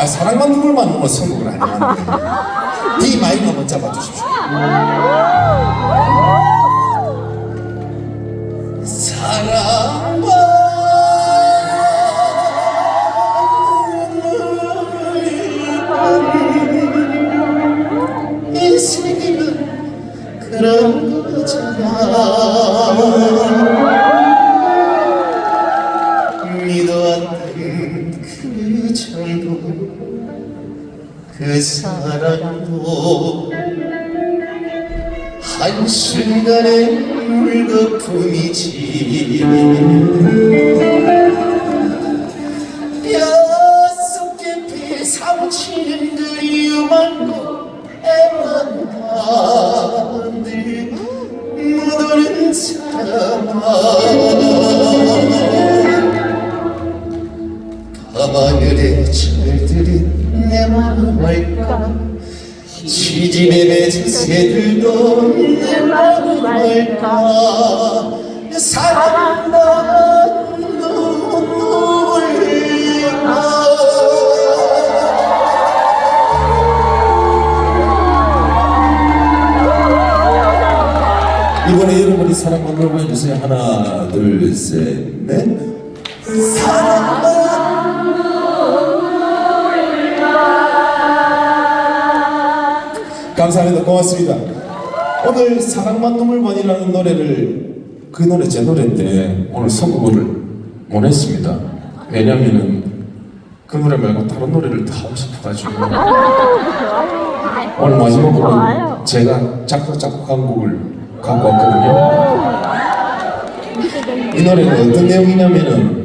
아 사랑만 눈물만 뭐 선곡을 안 해봤는데 D 마이너 한번 잡아주십시오. 사랑만 세계는 그런 거잖아 그 정도 그 사랑도 한순간의 물거품이지. 뼛속 깊이 사무치는 그리움만 애만 한들 묻어는 사랑 하늘의 철들은 내 마음 알까? 시집에 맺은 새들도 내 마음 알까? 사랑한다 눈물나 이번에 여러분이 사랑만 놀고 해주세요. 하나 둘 셋 넷. 사랑 감사합니다. 고맙습니다. 오늘 사랑만 눈물만이라는 노래를 그 노래 제 노래인데 오늘 선곡을 못 했습니다. 왜냐면은 그 노래 말고 다른 노래를 다 하고 싶어가지고 오늘 마지막으로 제가 작곡 작곡한 곡을 갖고 왔거든요. 이 노래는 어떤 내용이냐면은